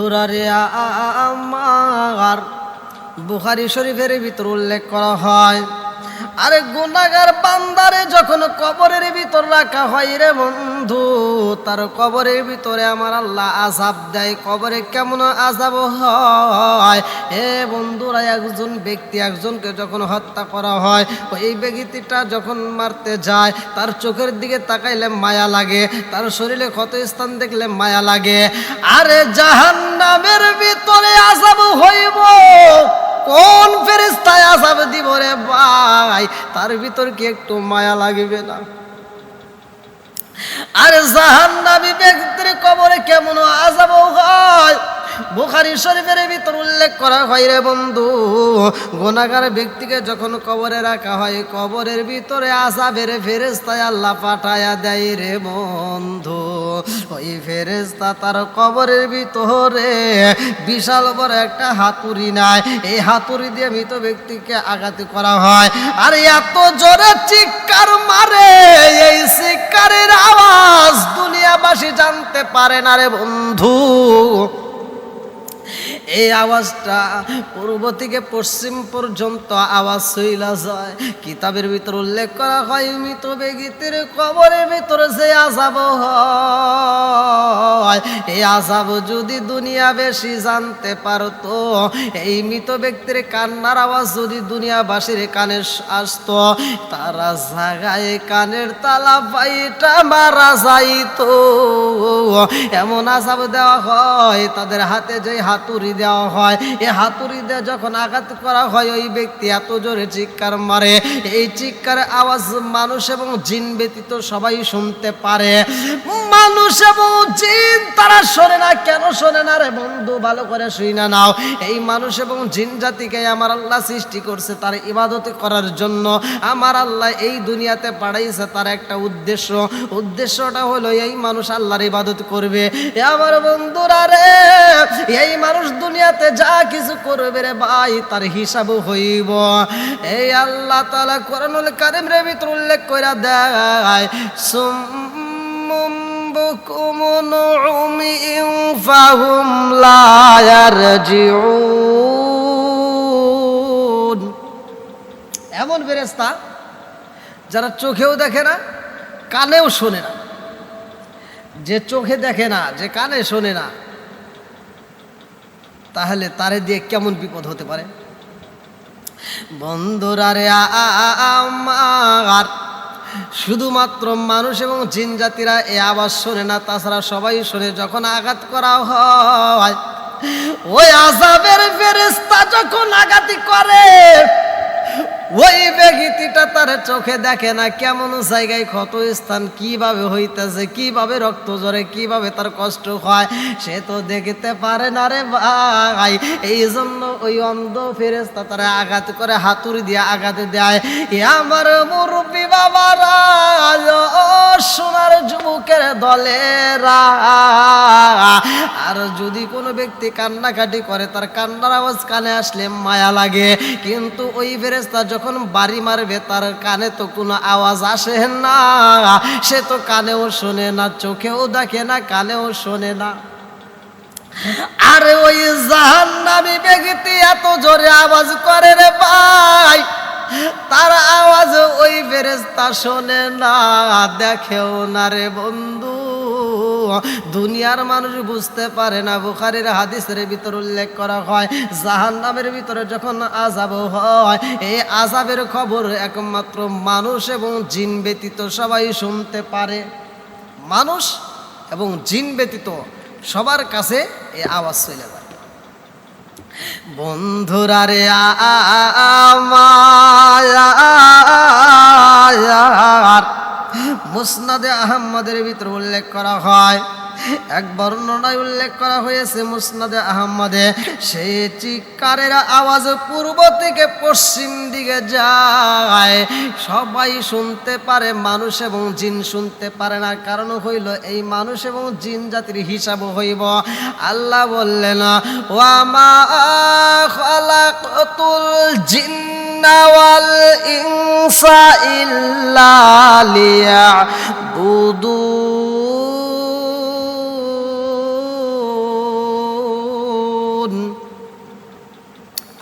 বন্ধুরা রে আমার। বুখারি শরীফের ভিতর উল্লেখ করা হয় আরে গুনাগার বান্দারে, যখন কবরের ভিতর রাখা হয় রে বন্ধু, তার কবরের ভিতরে আমার আল্লাহ আজাব দেয়। কবরে কেমন আজাব হয়? এ বন্ধুরা, একজন ব্যক্তি একজনকে যখন হত্যা করা হয়, ওই ব্যক্তিটা যখন মারতে যায়, তার চোখের দিকে তাকাইলে মায়া লাগে, তার শরীরে ক্ষত স্থান দেখলে মায়া লাগে। আরে জাহান্নামের ভিতরে আজাব হইব। কোন ফেরিস্তায় আসাব দিব রে ভাই? তার ভিতর কি একটু মায়া লাগবে না? আর জাহান্নাবি ব্যক্তির কবরে কেমন আজাব হয়? বুখারি শরীফের ভিতর উল্লেখ করা হয় রে বন্ধু গুনাগার ব্যক্তিকে যখন কবরে রাখা হয়, কবরের ভিতরে আজাবের ফেরেস্তায় আল্লাহ পাঠায়া দেয় রে বন্ধু। ওই ফেরেস্তা তার কবরের ভিতরে বিশাল বড় একটা হাতুড়ি নাই এই হাতুড়ি দিয়ে মৃত ব্যক্তিকে আঘাত করা হয়। আর এত জোরে চিৎকার মারে, এই চিৎকারের আওয়াজ দুনিয়াবাসী জানতে পারে না রে বন্ধু। এই আওয়াজটা পূর্ব থেকে পশ্চিম পর্যন্ত আওয়াজ হইলা যায়। কিতাবের ভিতর উল্লেখ করা হয়, মৃত বেগিতের কবরের ভিতরে যে আজাব হয়, এই আজাব যদি দুনিয়া বেশি জানতে পারতো, এই মৃত ব্যক্তির কান্নার আওয়াজ যদি দুনিয়াবাসীর কানে আসতো, তারা জাগায় কানের তালা পাইটা মারা যাইতো। এমন আজাব দেওয়া হয়, তাদের হাতে যে হাতুড়ি দেওয়া হয়। এই হাতুড়ি দিয়ে যখন আঘাত করা হয়, ওই ব্যক্তি এত জোরে চিৎকার মারে। এই চিৎকারের আওয়াজ মানুষ এবং জিন ব্যতীত সবাই শুনতে পারে। মানুষ এবং জিন, তারা শোনে না, কেন শোনে না রে বন্ধু? ভালো করে শুই না নাও। এই মানুষ এবং জিন জাতিকে আমার আল্লাহ সৃষ্টি করছে তার ইবাদত করার জন্য। আমার আল্লাহ এই দুনিয়াতে পাঠাইছে তার একটা উদ্দেশ্য। উদ্দেশ্যটা হলো, এই মানুষ আল্লাহর ইবাদত করবে। আমার বন্ধুরা রে, এই মানুষ দুনিয়াতে যা কিছু করবে রে ভাই, তার হিসাব হইব। এই আল্লাহ তাআলা কোরআনুল কারিম রে ভিতর উল্লেখ করে দেয় এমন ফেরেশতা যারা চোখেও দেখে না, কানেও শোনে না। যে চোখে দেখে না, যে কানে শোনে না তাহলে তারে দিয়ে কেমন বিপদ হতে পারে? বন্ধুরা রে আমার শুধুমাত্র মানুষ এবং জিন জাতিরা এ আওয়াজ শোনে না, তাছাড়া সবাই শোনে যখন আঘাত করা হয়। ওই আজাবের ফেরেস্তা যখন আঘাতি করে ওই ব্যক্তিটা তার চোখে দেখে না কেমন জায়গায় ক্ষত স্থান কীভাবে হইতেছে, কীভাবে রক্ত ঝরে, কীভাবে তার কষ্ট হয়, সে তো দেখতে পারে না রে ভাই। এই জন্য ওই অন্ধ ফেরেস্তা তারা আঘাত করে হাতুড়ি দিয়ে আঘাত দেয়। এ আমার মুরব্বী বাবারা সোনার যুবকের দলেরা। আর যদি কোনো ব্যক্তি কান্নাকাটি করে, তার কান্নার আওয়াজ কানে আসলে মায়া লাগে। কিন্তু ওই ফেরেস্তা যখন বাড়ি মারবে তার কানে তো কোনো আওয়াজ আসে না। সে তো কানেও শোনে না, চোখেও দেখে না, কানেও শোনে না। আরে ওই জাহান্নামী ব্যক্তি এত জোরে আওয়াজ করে রে ভাই। তার আওয়াজ ওই ফেরেস্তা শোনে না, দেখেও না রে বন্ধু। দুনিয়ার মানুষ বুঝতে পারে না। বুখারের হাদিসের ভিতর উল্লেখ করা হয় জাহান নামের ভিতরে যখন আজাব হয়, এই আজাবের খবর একমাত্র মানুষ এবং জিন ব্যতীত সবাই শুনতে পারে। মানুষ এবং জিন ব্যতীত সবার কাছে এই আওয়াজ চলে যায়। বন্ধুরা রে আমার মুসনাদে আহম্মদের ভিতর উল্লেখ করা হয়। এক বর্ণনায় উল্লেখ করা হয়েছে মুসনাদে আহম্মদে, সেই চিৎকারের আওয়াজ পূর্ব থেকে পশ্চিম দিকে যায়। সবাই শুনতে পারে, মানুষ এবং জিন শুনতে পারে না। কারণ হইল, এই মানুষ এবং জিন জাতির হিসাব হইব। আল্লাহ বললেন, ওয়ামা খালাকাতুল জিন্না ওয়াল ইনসা ইল্লা লিয়াবুদুন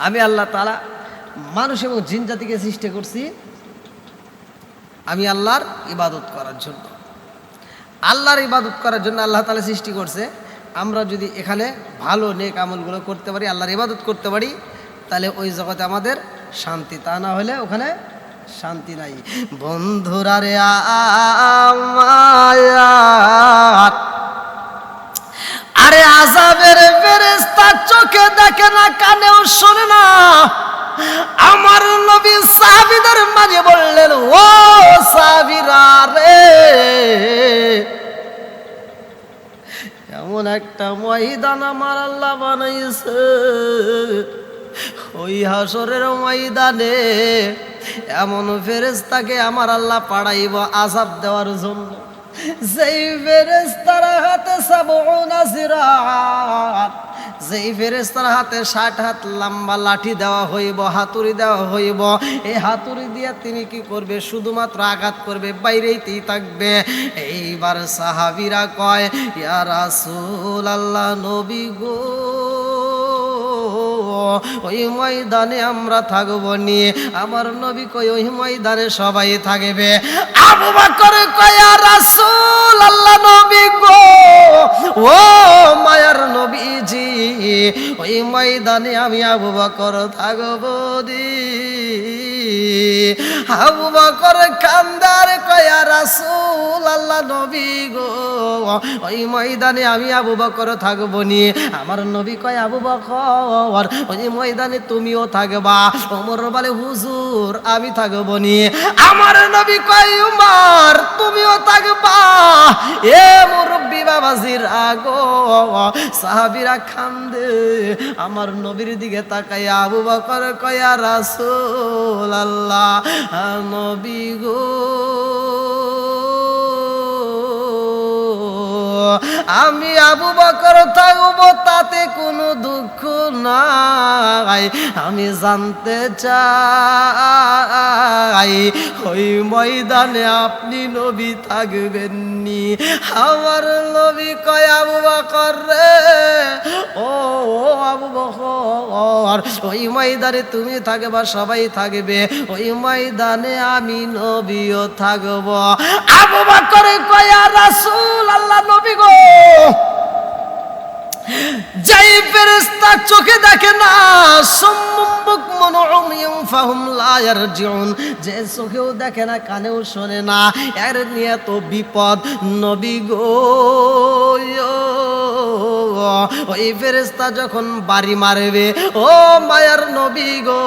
আমি আল্লাহ তালা মানুষ এবং জিন জাতিকে সৃষ্টি করছি আমি আল্লাহর ইবাদত করার জন্য। আল্লাহর ইবাদত করার জন্য আল্লাহ তালা সৃষ্টি করছে। আমরা যদি এখানে ভালো, নেক আমলগুলো করতে পারি, আল্লাহর ইবাদত করতে পারি, তাহলে ওই জগতে আমাদের শান্তি। তা না হলে ওখানে শান্তি নাই। বন্ধুরা রে আমার আরে আজাবের ফেরেস্তা চোখে দেখে না, কানেও শোনে না। আমার নবী সাহাবীদের মাঝে বললেন, ও সাহাবীরা রে, এমন একটা ময়দান আমার আল্লাহ বানাইছে। ওই হাসরের ময়দানে এমন ফেরেস্তাকে আমার আল্লাহ পাড়াইব আজাব দেওয়ার জন্য। যেই ফেরেস্তার হাতে সাবনা সিরাত যেই ফেরেস্তার হাতে ষাট হাত লম্বা লাঠি দেওয়া হইব, হাতুড়ি দেওয়া হইব। এই হাতুড়ি দিয়ে তিনি কি করবে? শুধুমাত্র আঘাত করবে বাইরেইতেই থাকবে। এইবার সাহাবিরা কয়, ইয়া রাসূল আল্লাহ নবী গো। ওই ময়দানে আমরা থাকব নিয়ে। আমার নবী কই, ওই ময়দানে সবাই থাকবে। আবু বকর কয়া রাসূল আল্লাহ নবী গো, ও মায়ার নবীজি, ওই ময়দানে আমি আবু বকর থাকব দি। আবু বকর কান্দার কয়া, রাসূল আল্লাহ নবী গো, ওই ময়দানে আমি আবু বকর থাকব নি। আমার নবী কয়, আবু বকর, ওই ময়দানে তুমিও থাকবা। ওমর বলে, হুজুর, আমি থাকব নিয়ে আমার নবী কয়, উমার, তুমিও থাকবা। এ মুরব্বী বাবাজির আগো সাহাবিরা খান্দে আমার নবীর দিকে তাকাই আবু বকর কয়া, রাসূল আল্লাহ নবী গো। আমি আবু বকর থাকব, তাতে কোনো দুঃখ নাই। আমি জানতে চাই, ওই ময়দানে আপনি নবী থাকবেননি। আমার নবী কয়, আবু বকর রে, ও আবু বকর, ওই ময়দানে তুমি থাকবা, সবাই থাকবে। ওই ময়দানে আমি নবীও থাকব। আবু বকর কয়া রাসূল আল্লাহ নবী গো যাই ফেরেস্তা চোখে দেখে না, সম্মুখ মনোরমিয়ম ফাহুম লায়ার জীবন যে চোখেও দেখে না, কানেও শোনে না। এর নিয়ে তো বিপদ, নবী গো, ওই ফেরেস্তা যখন বাড়ি মারবে, ও মায়ার নবী গো,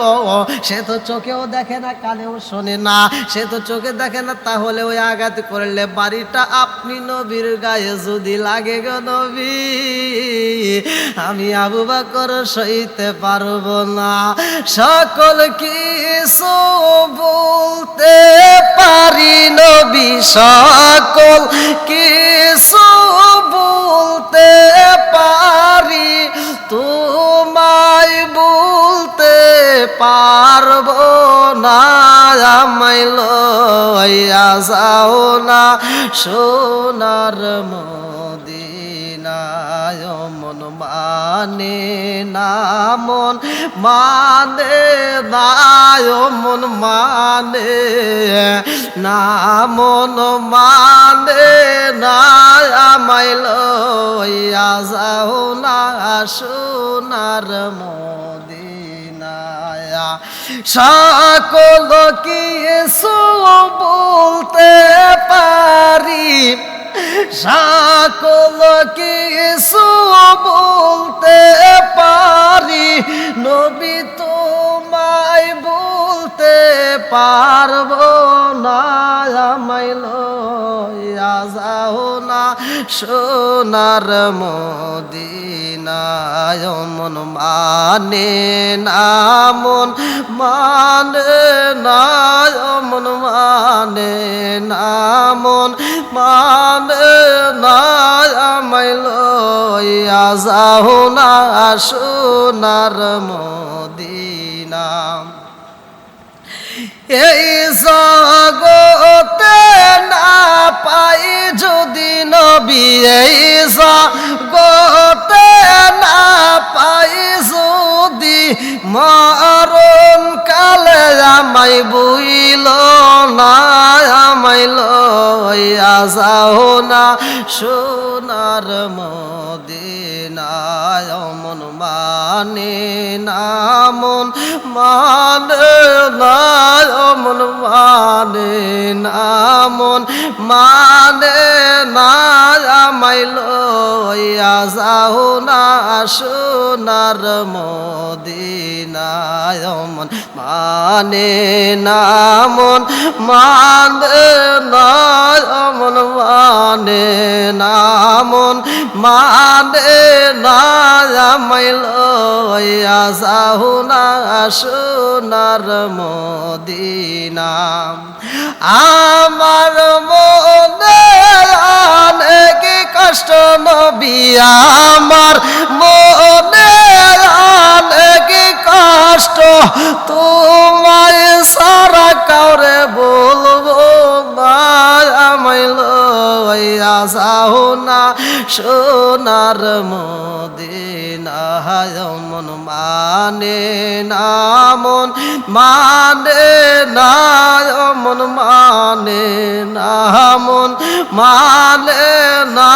সে তো চোখেও দেখে না, কানেও শোনে না। সে তো চোখে দেখে না, তাহলে ওই আঘাত করলে বাড়িটা আপনি নবীর গায়ে যদি লাগে গো নবী। আমি আবু বাকর সইতে পারব না। সকল কিছু বলতে পারি নবী, সকল কিছু বলতে পারি। তোমায় বলতে পারব না, আমায় লইয়া যাও না, সোনার মদিনায় মানে না মন মানে নায় মন মানে না, মন মানে না লইয়া যাও না, সোনার সকল কিছু বলতে পারি। সকল কিছু বলতে পারি নবী তোমায় বলতে পারব না লইয়া যাও না। সোনার মদিনায় মন মানে না, মন মানে না মন মানে না, মন মানে না লইয়া যাও না। সোনার না এই জগতে না পাই যদি নবী, এই জগতে না পাই যদি মরণ কালে আমায় বইল না, আমায় লইয়া যাও না, সোনার মন। মানে না মন মানে না, মন মানে না মন মানে না মাইল যাও না, সোনার মদিনায় মন মানে না মন মানে না, মন মানে না মন না মাইল যাও না সোনার মদিনা। আমার মনে অনেক কষ্ট নবী, আমার মনে অনেক কষ্ট। তোমায় সারা কাউরে বলব লইয়া যাও না সোনার মদিনায় মন মানে না মন মানে না মন মানে না মন মানে না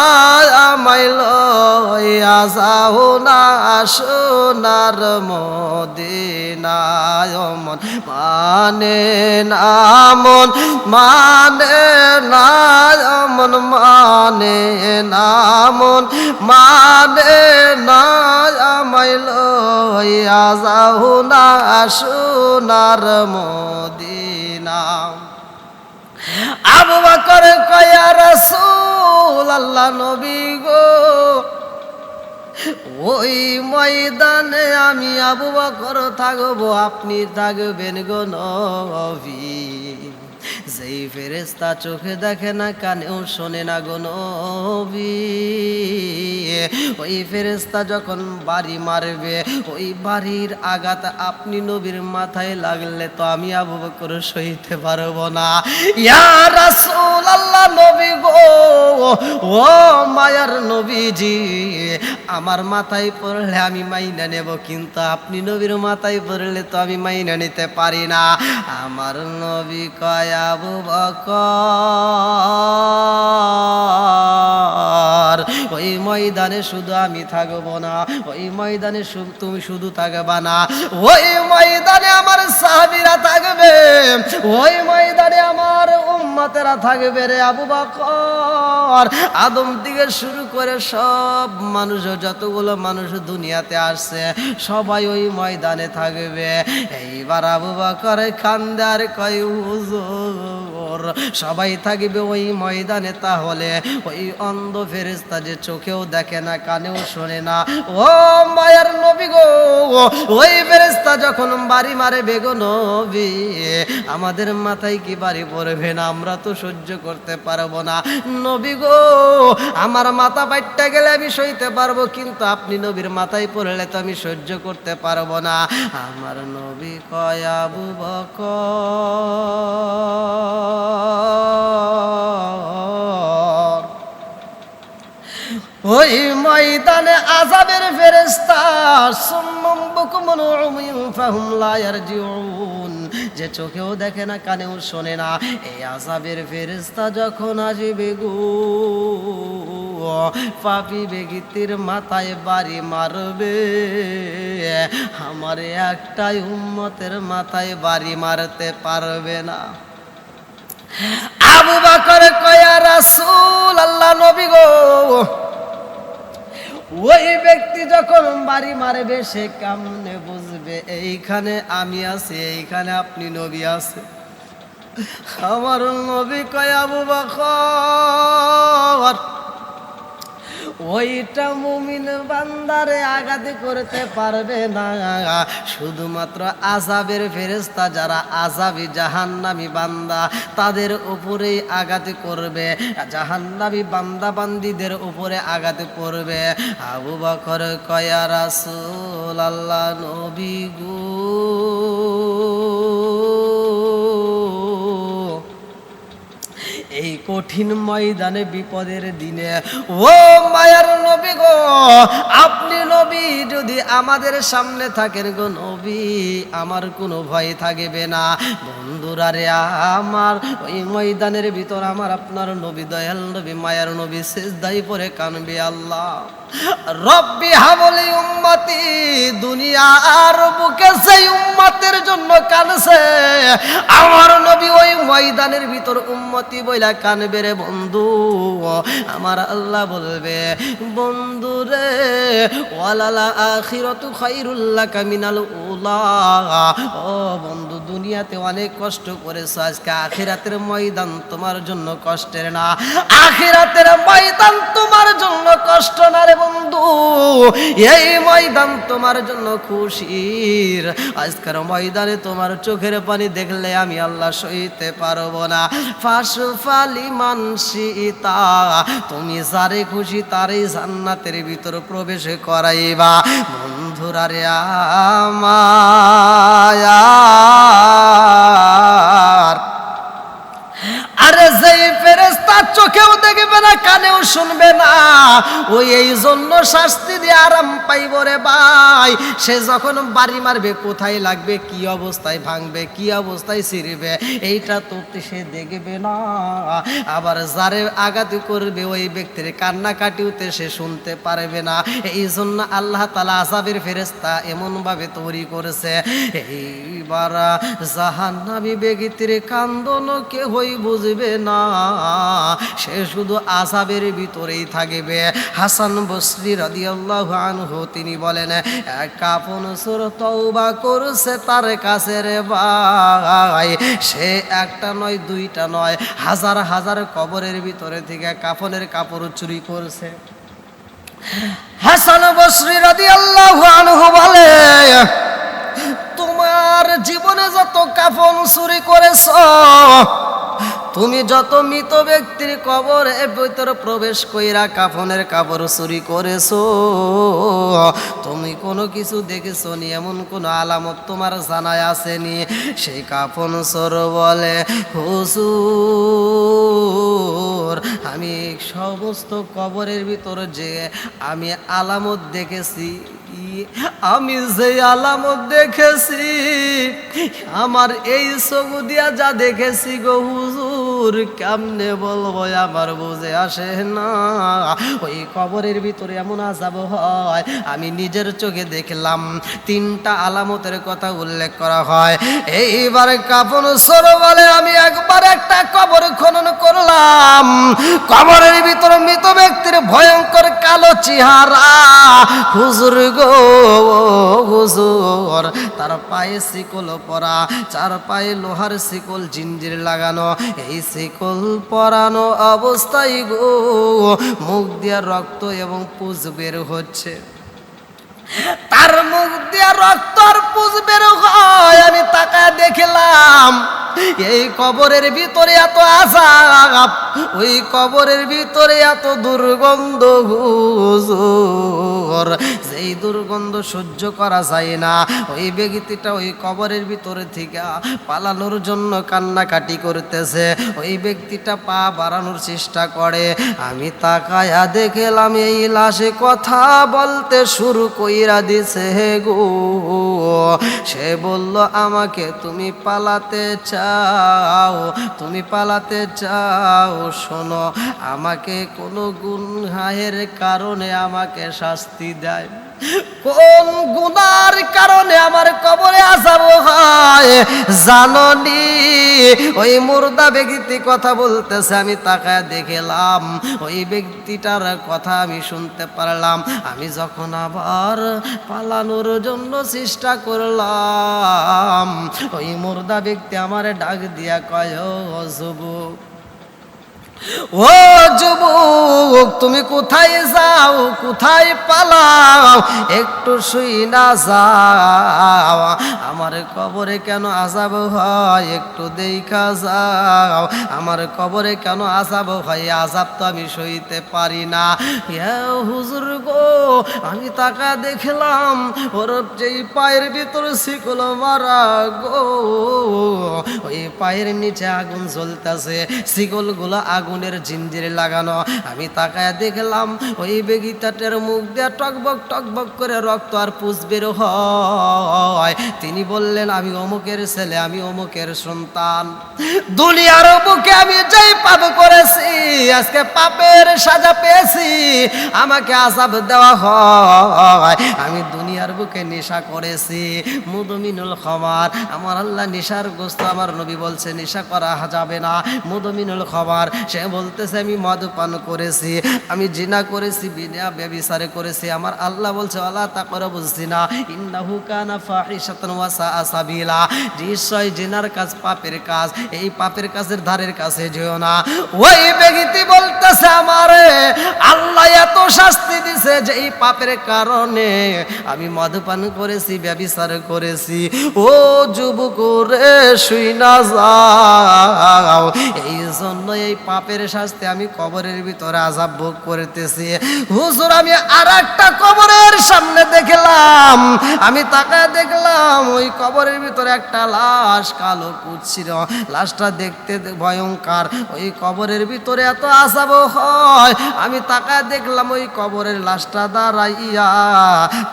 লইয়া যাও না, সোনার মদিনায় মন মানে না মন মানে না মন মানে না মন মানে না আমায় লইয়া যাও না সোনার মদিনা। আবু বকর কয়া রাসূল আল্লাহ নবী গো, ওই ময়দানে আমি আবু বকর থাকব, আপনি থাকবেন গো নবী। যেই ফেরেস্তা চোখে দেখে না, কানেও শোনে না গো নবী। ওই ফেরেস্তা যখন বাড়ি মারবে, ওই বাড়ির আঘাত আপনি নবীর মাথায় লাগলে তো আমি আবু বকর সইতে পারব না। ইয়া রাসূল আল্লাহ নবী গো, ও মায়ার নবীজি, আমার মাথায় পড়লে আমি মাইনা নেব, কিন্তু আপনি নবীর মাথায় পড়লে তো আমি মাইনা নিতে পারি না। আমার নবী কয়, আবু বকর ওই ময়দানে শুধু আমি থাকব না, ওই ময়দানে তুমি শুধু থাকবা না। ওই ময়দানে আমার সাহাবিরা থাকবে, ওই ময়দানে আমার উম্মতেরা থাকবে রে আবু বকর। আদম থেকে শুরু করে সব মানুষ, যতগুলো মানুষ দুনিয়াতে আসছে, সবাই ওই ময়দানে থাকবে। এইবার আবু বকর খান্দার কয়, হুজুর, সবাই থাকবে ওই ময়দানে তাহলে। ওই অন্ধ ফেরেস্তা যে চোখেও দেখে না, কানেও শোনে না। ও মায়ার নবী গো, ওই ফেরেস্তা যখন বাড়ি মারে বেগো নবী, আমাদের মাথায় কি বাড়ি পড়বে না? আমরা তো সহ্য করতে পারব না। নবী গো, আমার মাথা বাইটটা গেলে আমি সইতে পারব, কিন্তু আপনি নবীর মাথায় পড়লে তো আমি সহ্য করতে পারব না। আমার নবী কয়, আবু ওই ময়দানে আজাবের ফেরেস্তা সুম্মুম বুকুমুন উমিয়ুন ফাহুম লা ইয়ারজিউন। যে চোখেও দেখে না, কানেও শোনে না, এই আজাবের ফেরেস্তা যখন আসবে গো, পাপি বেগিতির মাথায় বাড়ি মারবে। আমার একটাই উম্মতের মাথায় বাড়ি মারতে পারবে না। আবু বাকর কয়া রাসূল আল্লাহ নবী গো ওই ব্যক্তি যখন বাড়ি মারবে, সে কেমনে বুঝবে? এইখানে আমি আছি, এইখানে আপনি নবী আছে আমার নবী কয়, আবু বকর ওইটা মুমিন বান্দারে আঘাত করতে পারবে না। শুধুমাত্র আজাবের ফেরেস্তা যারা আজাবি জাহান্নামি বান্দা, তাদের উপরেই আঘাত করবে। জাহান্নামি বান্দা বান্দিদের উপরে আঘাত করবে। আবু বকর কয়া রাসূল আল্লাহ নবী গো। কঠিন ময়দানে বিপদের দিনে। ও মায়ার নবী গো, আপনি নবী যদি আমাদের সামনে থাকেন গো নবী, আমার কোনো ভয় থাকবে না। বন্ধুরা রে আমার, ওই ময়দানের ভিতর আমার আপনার নবী, দয়াল নবী, মায়ার নবী শেষ দায়ী পরে কানবে আল্লাহ। রব্বি হাবলি উম্মতি, দুনিয়ার বুকে সেই উম্মতের জন্য কানছে, আমার নবী ওই ময়দানের ভিতর উম্মতি বইলা কানবে রে বন্ধু। আমার আল্লাহ বলবে, বন্ধু রে, ওয়ালালা আখিরাতু খাইরুল্লাহ কামিনাল উলা। ও বন্ধু, দুনিয়াতে অনেক কষ্ট করেছ, আজকে আখিরাতের ময়দান তোমার জন্য কষ্টের না। আখিরাতের ময়দান তোমার জন্য কষ্ট না রে বন্ধু, এই ময়দান তোমার জন্য খুশির। আজকের ময়দানে তোমার চোখের পানি দেখলে আমি আল্লাহ সইতে পারব না। ফালি মানসিতা, তুমি যারে খুশি তারই জান্নাতের ভিতর প্রবেশ করাইবা। বন্ধুরা রে আমায় ফেরেস্তা চোখেও দেখবে না, কানেও শুনবে না। ওই এই জন্য শাস্তি দিয়ে আরাম পাইব রে ভাই। সে যখন বাড়ি মারবে, কোথায় লাগবে, কি অবস্থায় ভাঙবে, কি অবস্থায় ছিঁড়বে, এইটা তো সে দেখবে না। আবার যারে আঘাত করবে, ওই ব্যক্তির কান্নাকাটিওতে সে শুনতে পারবে না। এই জন্য আল্লাহ তালা আসাবের ফেরেস্তা এমনভাবে তৈরি করেছে, এইবার জাহান্নাবি বেগিতির কান্দন কেহই বুঝবে না। সে শুধু আসাবের ভিতরেই থাকবে। হাসান বসরি রাদিয়াল্লাহু আনহু তিনি বলেন কাপন সুর তৌবা করছে তার কাছে রে ভাই। সে একটা নয়, দুইটা নয়, হাজার হাজার কবরের ভিতরে থেকে কাফনের কাপড় চুরি করছে। হাসান বসরি রাদিয়াল্লাহু আনহু বলে তোমার জীবনে যত কাফন চুরি করেছ, তুমি যত মৃত ব্যক্তির কবরে ভিতরে প্রবেশ কইরা কাফনের কাপড় চুরি করেছ, তুমি কোনো কিছু দেখেছ নি এমন কোনো আলামত তোমার জানায় আসেনি। সেই কাফন সর বলে, হুজুর, আমি সমস্ত কবরের ভিতর যে আমি আলামত দেখেছি আমি যে আলামত দেখেছি আমার এই সবুদিয়া দিয়া যা দেখেছি গহু কেমনে বলব আমার বুঝে আসে না। ওই কবরের ভিতরে এমন হয়, আমি নিজের চোখে দেখলাম তিনটা আলামতের কথা উল্লেখ করা হয়। এইবার কাপন আমি একবার একটা কবর খনন করলাম। কবরের মৃত ব্যক্তির ভয়ঙ্কর কালো চেহারা। হুজুর গো হুজুর, তার পায়ে শিকল পরা, চার পায়ে লোহার শিকল, জিঞ্জির লাগানো, এই শিকল পরানো অবস্থায় গো। মুখ দিয়ার রক্ত এবং পুজ বের হচ্ছে। তার মুখ দিয়ার রক্ত আর পুজ বের হয়, আমি তাকায় দেখলাম, এই কবরের ভিতরে এত আজাব। ওই কবরের ভিতরে এত দুর্গন্ধ, হুজুর। যেই দুর্গন্ধ সহ্য করা যায় না, ওই ব্যক্তিটা ওই কবরের ভিতরে থেকে পালানোর জন্য কান্নাকাটি করতেছে। ওই ব্যক্তিটা পা বাড়ানোর চেষ্টা করে। আমি তাকায়া দেখলাম, এই লাশে কথা বলতে শুরু কইরা দিছে, হে গো। সে বলল, আমাকে তুমি পালাতে চাও, তুমি পালাতে চাও শোনো, আমাকে কোনো গুনহাহের কারণে আমাকে শাস্তি দেয়। কোন গুনার কারণে আমার কবরে আসাব হয় জাননি ওই মুর্দা ব্যক্তি কথা বলতেছে, আমি তাকায় দেখলাম, ওই ব্যক্তিটার কথা আমি শুনতে পারলাম। আমি যখন আবার পালানোর জন্য চেষ্টা করলাম, ওই মুর্দা ব্যক্তি আমার ডাক দিয়া কয় যুবক ও যুবক, তুমি কোথায় যাও, কোথায় পালাও? একটু শুই না যাও। আমার কবরে কেন আজাব হয়? একটু দেখা যাও। আমার কবরে কেন আজাব হয়? আজাব তো আমি সইতে পারি না। হুজুর গো আমি তাকা দেখলাম ওর যেই পায়ের ভিতরে শিকল মারা গো। ওই পায়ের নিচে আগুন জ্বলতেছে শিকলগুলো আগুনের জিঞ্জিরে লাগানো। আমি তাকায় দেখলাম, ওই বেগিতাটের মুখ দিয়ে টকবক টকবক করে রক্ত আর পুষ বের হয়। তিনি বললেন, আমি অমুকের ছেলে, আমি অমুকের সন্তান। দুনিয়ার বুকে আমি যেই পাপ করেছি, আজকে পাপের সাজা পেয়েছি। আমাকে আজাব দেওয়া হয় আমি দুনিয়ার বুকে নেশা করেছি। মুদমিনুল খমার। আমার আল্লাহ নেশার গোস্ত আমার নবী বলছে, নেশা করা যাবে না। মুদমিনুল খমার। সে বলতেছে, আমি মদ পান করেছি। আমি জিনা করেছি, বিনা ব্যবিচারে করেছি। আমার আল্লাহ বলছে আল্লাহ তা করে বুঝছি না ইন্নাহু কানা ফাহিশাতান ওয়া সাআ নিশ্চয় জিনার কাজ পাপের কাজ। এই পাপের কাজের ধারের কাছে যেও না। ওই ব্যক্তি বলতেছে আমারে, আল্লাহ এত শাস্তি দিছে যে এই পাপের কারণে আমি মদপান করেছি, ব্যবিচার করেছি। ও যুবক রে, শুই না যাও। এই জন্য এই পাপের শাস্তি আমি কবরের ভিতরে আজাব ভোগ করতেছি। হুজুর, আমি আর একটা কবরের সামনে দেখলাম। আমি তাকায় দেখলাম ওই কবরের ভিতরে একটা লাশ, কালো কুচ্ছিল লাশটা দেখতে ভয়ঙ্কর। ওই কবরের ভিতরে এত আসাব হয়, আমি তাকায় দেখলাম ওই কবরের লাশটা দাঁড়াইয়া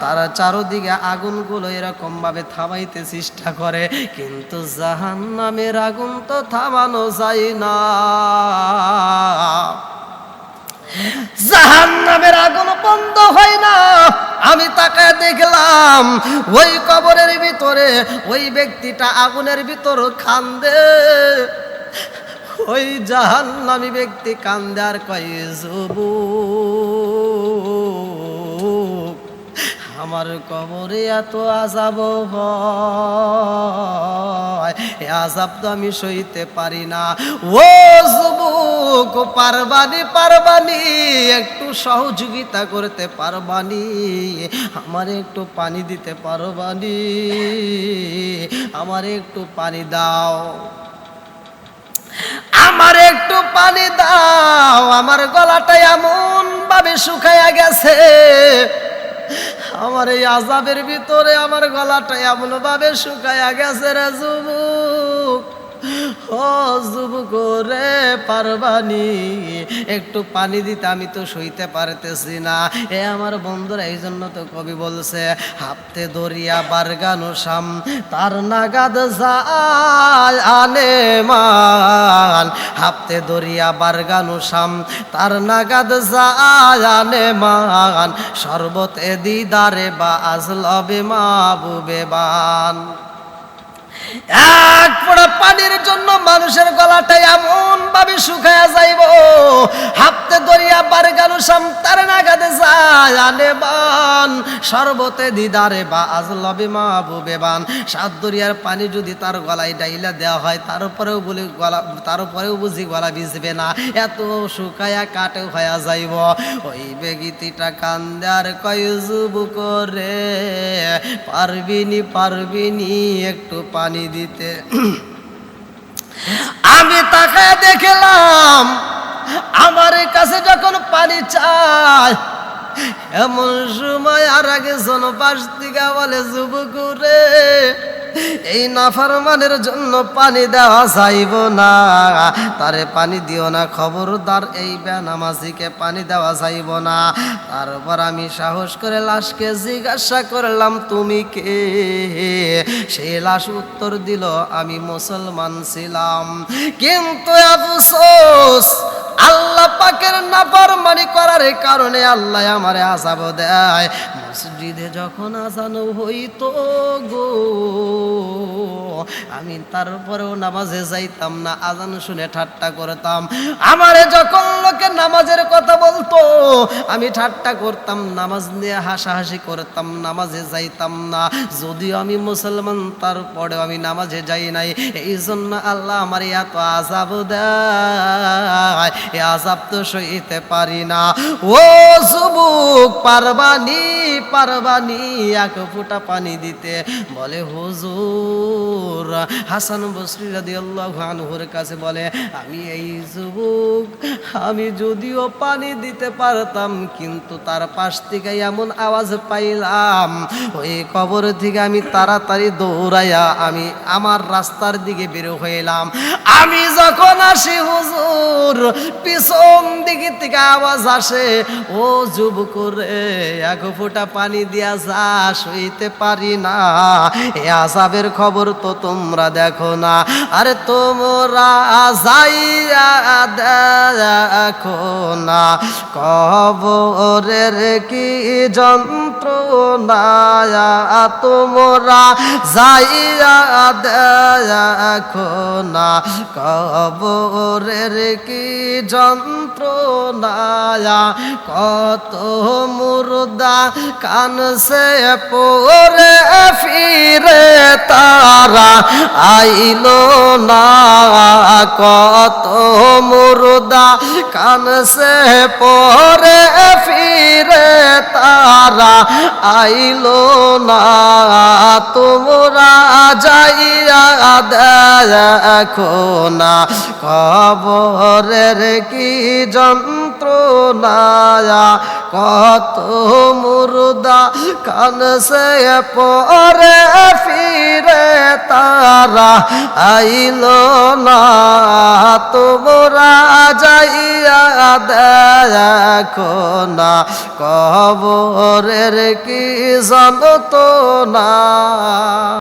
তারা চারোদিকে আগুনগুলো এরকম ভাবে থামাইতে চেষ্টা করে, কিন্তু জাহান নামের আগুন তো থামানো যায় না। জাহান নামের আগুন বন্ধ হয় না। আমি তাকে দেখলাম, ওই কবরের ভিতরে ওই ব্যক্তিটা আগুনের ভিতর খান্দে ওই জাহান নামি ব্যক্তি কান্দে আর কয়, যুবক আমার কবরে এত আজাব হয়। আজাব তো আমি সইতে পারি না। ও যুবক, পারবানি পারবানি, একটু সহযোগিতা করতে পারবানি? আমার একটু পানি দিতে পারবানি? আমার একটু পানি দাও। আমার একটু পানি দাও। আমার গলাটা এমন ভাবে শুকাইয়া গেছে। আমার এই আজাবের ভিতরে আমার গলাটা এমনভাবে শুকাইয়া গেছে রে ও যুবক রে পারবানি, একটু পানি দিতে আমি তো সইতে পারতেছি না। এ আমার বন্ধুরা এই জন্য তো কবি বলছে হাফতে দরিয়া বারগানো শাম, তার নাগাদ আনে মান। হাফতে দরিয়া বারগানো শাম, তার নাগাদ আনে মান। শরবতে দিদারে বা আজলবে মাহবুবে বান। এক ফোঁটা পানির জন্য মানুষের গলাটা এমন ভাবে শুকায়া যাইব দরিয়া বার গেল তার নাগাদে যায় আনে বান। সর্বতে দিদারে বা আজলবে মাহবুবে বান। সাত দরিয়ার পানি যদি তার গলায় ডাইলা দেওয়া হয় তারপরেও বলি গলা তারপরেও বুঝি গলা ভিজবে না। এত শুকায়া কাটে হয়ে যাইব। ওই বেগিতিটা কান্দে আর কয় যুব করে পারবিনি পারবিনি একটু পানি দিতে। আমি তাকায় দেখলাম আমার কাছে যখন পানি চায় এমন সময় আর আগে জনপাশ বলে যুবক রে এই নাফারমানের জন্য পানি দেওয়া যাইব না। তারে পানি দিও না, খবরদার এই বেনামাজিকে পানি দেওয়া যাইব না। তারপর আমি সাহস করে লাশকে জিজ্ঞাসা করলাম, তুমি কে? সেই লাশ উত্তর দিল, আমি মুসলমান ছিলাম। কিন্তু আফসোস আল্লাহ পাকের নাফরমানি করার কারণে আল্লাহ আমারে আসাব দেয়। মসজিদে যখন আজানো হইতো গো, আমি তারপরেও নামাজে যাইতাম না, আজান শুনে ঠাট্টা করতাম। আমারে যখন লোকে নামাজের কথা বলতো, আমি ঠাট্টা করতাম, নামাজ নিয়ে হাসাহাসি করতাম, নামাজে যাইতাম না। যদিও আমি মুসলমান, তারপরেও আমি নামাজে যাই নাই। এই জন্য আল্লাহ আমার এত আজাব দেয়। এ আজাব তো সইতে পারি না। ও যুবক, পারবানি পারবানি, এক ফোঁটা পানি দিতে। বলে, হুজুর। হাসান বসরি রাদিয়াল্লাহু আনহুর কাছে বলে, আমি এই যুবক, আমি যদিও পানি দিতে পারতাম, কিন্তু তার পাশ থেকে এমন আওয়াজ পাইলাম, ওই কবর থেকে আমি তাড়াতাড়ি দৌড়াইয়া আমি আমার রাস্তার দিকে বের হইলাম। আমি যখন আসি, হুজুর, পিছন দিকে থেকে আওয়াজ আসে, ও যুবক এক ফোঁটা পানি দিয়া যা সইতে পারি না। এ আসাবের খবর তো তোমরা দেখো না। আরে তোমরা যাইয়া দেখো না। কবরের কি যন্ত্রণা তোমরা যাইয়া দেখো না। কবরের কি যন্ত্রণা কত মুর্দা কানসে পরে ফিরে তারা আইলো না। কত মুর্দা কানসে পরে ফিরে তারা আইলো না। তোমরা যাইয়া দেখো না। কবরের কি যন্ত্রণা কত মুর্দা কানসে পরে ফিরে তারা আইল না। তোমরা যাইয়া দেখো না। কবরের কি জানো না?